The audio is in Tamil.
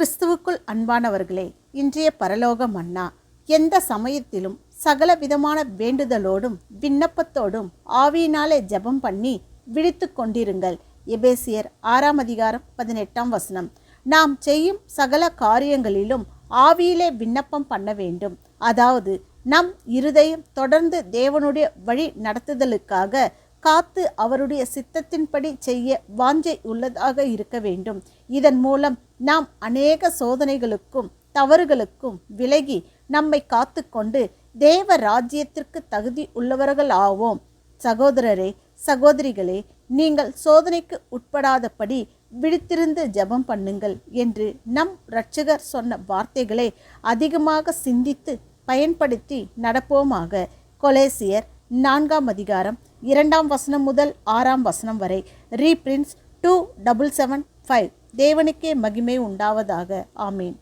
கிறிஸ்துவுக்குள் அன்பானவர்களே இன்றைய பரலோக மன்னா எந்த சமயத்திலும் சகல விதமான வேண்டுதலோடும் விண்ணப்பத்தோடும் ஆவியினாலே ஜெபம் பண்ணி விழித்து கொண்டிருங்கள். எபேசியர் ஆறாம் அதிகாரம் பதினெட்டாம் வசனம். நாம் செய்யும் சகல காரியங்களிலும் ஆவியிலே விண்ணப்பம் பண்ண வேண்டும். அதாவது நம் இருதயம் தொடர்ந்து தேவனுடைய வழி நடத்துதலுக்காக காத்து அவருடைய சித்தத்தின்படி செய்ய வாஞ்சை உள்ளதாக இருக்க வேண்டும். இதன் மூலம் நாம் அநேக சோதனைகளுக்கும் தவறுகளுக்கும் விலகி நம்மை காத்துக்கொண்டு தேவ ராஜ்யத்திற்கு தகுதி உள்ளவர்கள் ஆவோம். சகோதரரே சகோதரிகளே நீங்கள் சோதனைக்கு உட்படாதபடி விழித்திருந்து ஜெபம் பண்ணுங்கள் என்று நம் இரட்சகர் சொன்ன வார்த்தைகளை அதிகமாக சிந்தித்து பயன்படுத்தி நடப்போமாக. கொலேசியர் நான்காம் அதிகாரம் இரண்டாம் வசனம் முதல் ஆறாம் வசனம் வரை. References two double seven five. தேவனுக்கே மகிமை உண்டாவதாக. ஆமீன்.